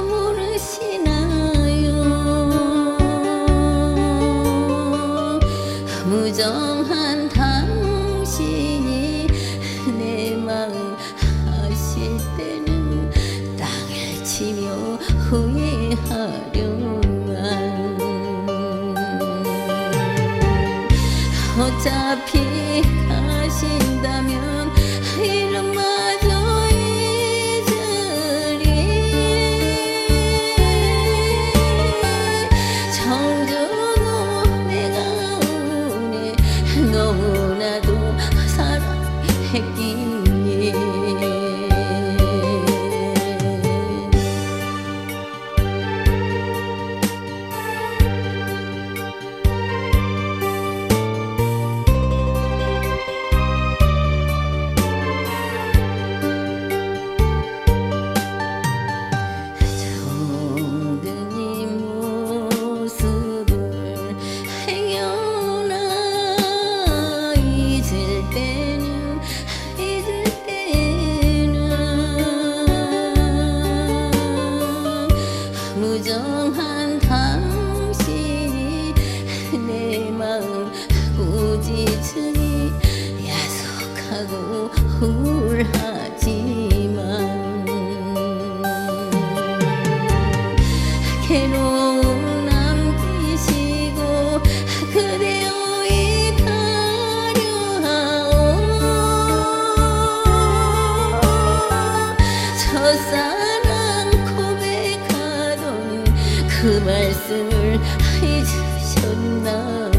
모르시나요? 무정한 당신이 내 마음 아실 때는 땅을 치며 후회하려만. 어차피 가신 사 하고 우울하지만 괴로움 남기시고 그대여 이타려하오 첫사랑 고백하던 그 말씀을 잊으셨나